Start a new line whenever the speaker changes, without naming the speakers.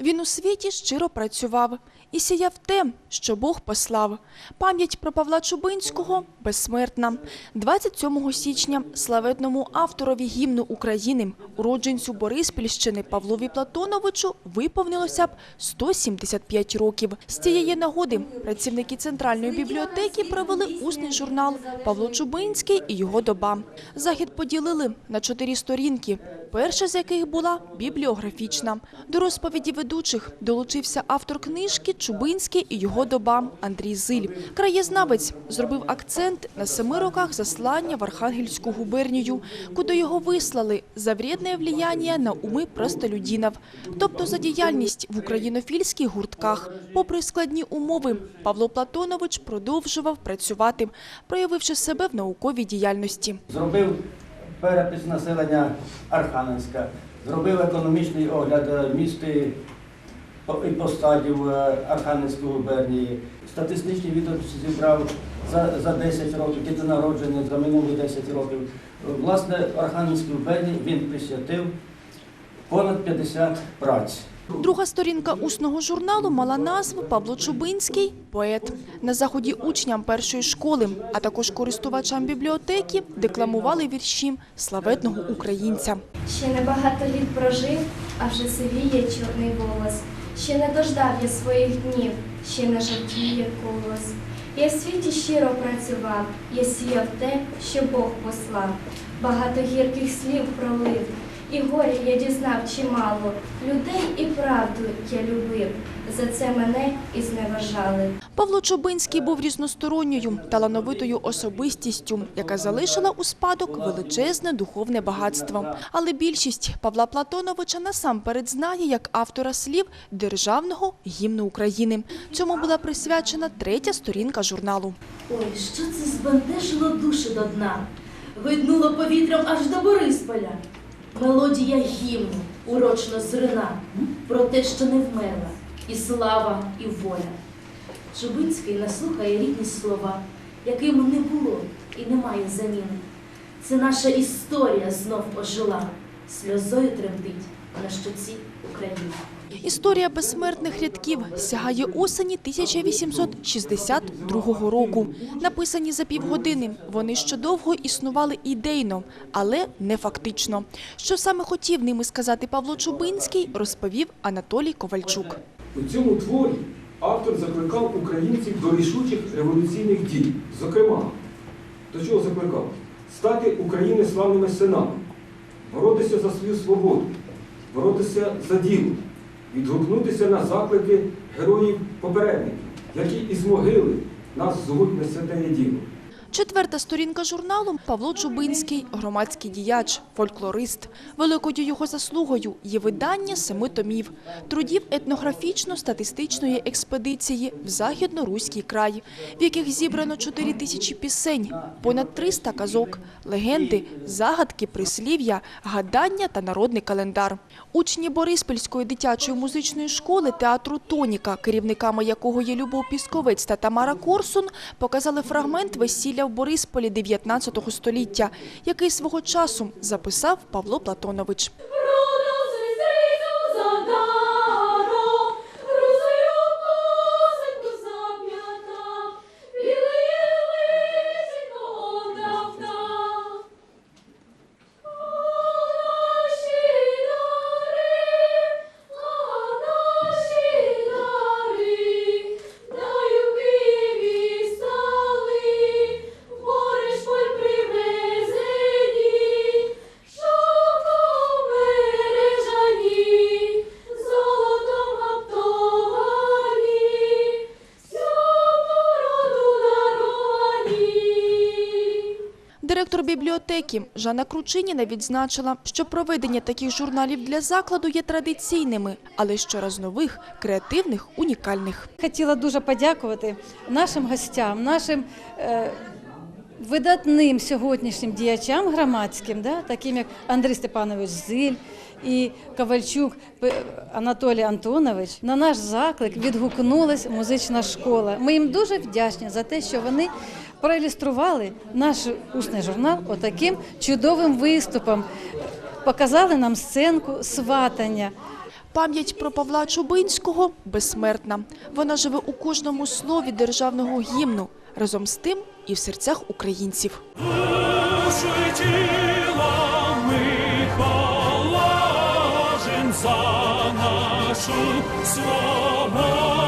Він у світі щиро працював і сіяв те, що Бог послав. Пам'ять про Павла Чубинського безсмертна. 27 січня славетному авторові гімну України, уродженцю Бориспільщини Павлові Платоновичу виповнилося б 175 років. З цієї нагоди працівники Центральної бібліотеки провели усний журнал «Павло Чубинський і його доба». Захід поділили на чотири сторінки, перша з яких була бібліографічна. До розповіді ведучих долучився автор книжки «Чубинський і його доба» Андрій Зиль. Краєзнавець зробив акцент на семи роках заслання в Архангельську губернію, куди його вислали за вредне влияння на уми простолюдинів, тобто за діяльність в українофільських гуртках. Попри складні умови, Павло Платонович продовжував працювати, проявивши себе в науковій діяльності.
Зробив перепис населення Архангельська, зробив економічний огляд е, міста і постадів е, Архангельської губернії. Статистичні відомості зібрав за, за 10 років, діти народження за минулі 10 років. Власне, Архангельській губернії він присвятив понад 50 праць.
Друга сторінка усного журналу мала назву Павло Чубинський поет. На заході учням першої школи, а також користувачам бібліотеки декламували вірші славетного українця.
Ще небагато літ прожив, а вже сивіє чорний волос. Ще не дождав я своїх днів, ще не жовтіє колос. Я в світі щиро працював, я сіяв те, що Бог послав. Багато гірких слів пролив, і горя я дізнав чимало. Людей і правду я любив, за це мене і зневажали.
Павло Чубинський був різносторонньою, талановитою особистістю, яка залишила у спадок величезне духовне багатство. Але більшість Павла Платоновича насамперед знає як автора слів Державного гімну України. Цьому була присвячена третя сторінка журналу.
Ой, що це збентежило душі до дна, гойднуло повітрям аж до Борисполя. Мелодія гімну урочно зрина про те, що не вмерла, і слава, і воля. Чубинський наслухає рідні слова, яким не було і немає заміни. Це наша історія знов ожила, сльозою тремтить на щоці України.
Історія безсмертних рядків сягає осені 1862 року. Написані за півгодини. Вони ще довго існували ідейно, але не фактично. Що саме хотів ними сказати Павло Чубинський, розповів Анатолій Ковальчук.
У цьому творі автор закликав українців до рішучих революційних дій. Зокрема, до чого закликав? Стати України славними синами, боротися за свою свободу, боротися за діло, відгукнутися на заклики героїв попередників, які із могили нас згуть на святе діло.
Четверта сторінка журналу Павло Чубинський, громадський діяч, фольклорист. Великою його заслугою є видання семи томів, трудів етнографічно-статистичної експедиції в Західно-Руський край, в яких зібрано 4 тисячі пісень, понад 300 казок, легенди, загадки, прислів'я, гадання та народний календар. Учні Бориспільської дитячої музичної школи театру Тоніка, керівниками якого є Любов Пісковець та Тамара Корсун, показали фрагмент весілля в Борисполі 19 століття, який свого часу записав Павло Платонович. Директор бібліотеки Жанна Кручиніна відзначила, що проведення таких журналів для закладу є традиційними, але щораз нових, креативних, унікальних.
Хотіла дуже подякувати нашим гостям, нашим е, видатним сьогоднішнім діячам громадським, да, таким як Андрій Степанович Зиль і Ковальчук Анатолій Антонович. На наш заклик відгукнулась музична школа. Ми їм дуже вдячні за те, що вони проілюстрували наш усний журнал отаким чудовим виступом. Показали нам сценку сватання.
Пам'ять про Павла Чубинського безсмертна. Вона живе у кожному слові державного гімну, разом з тим і в серцях українців.
за нашу свободу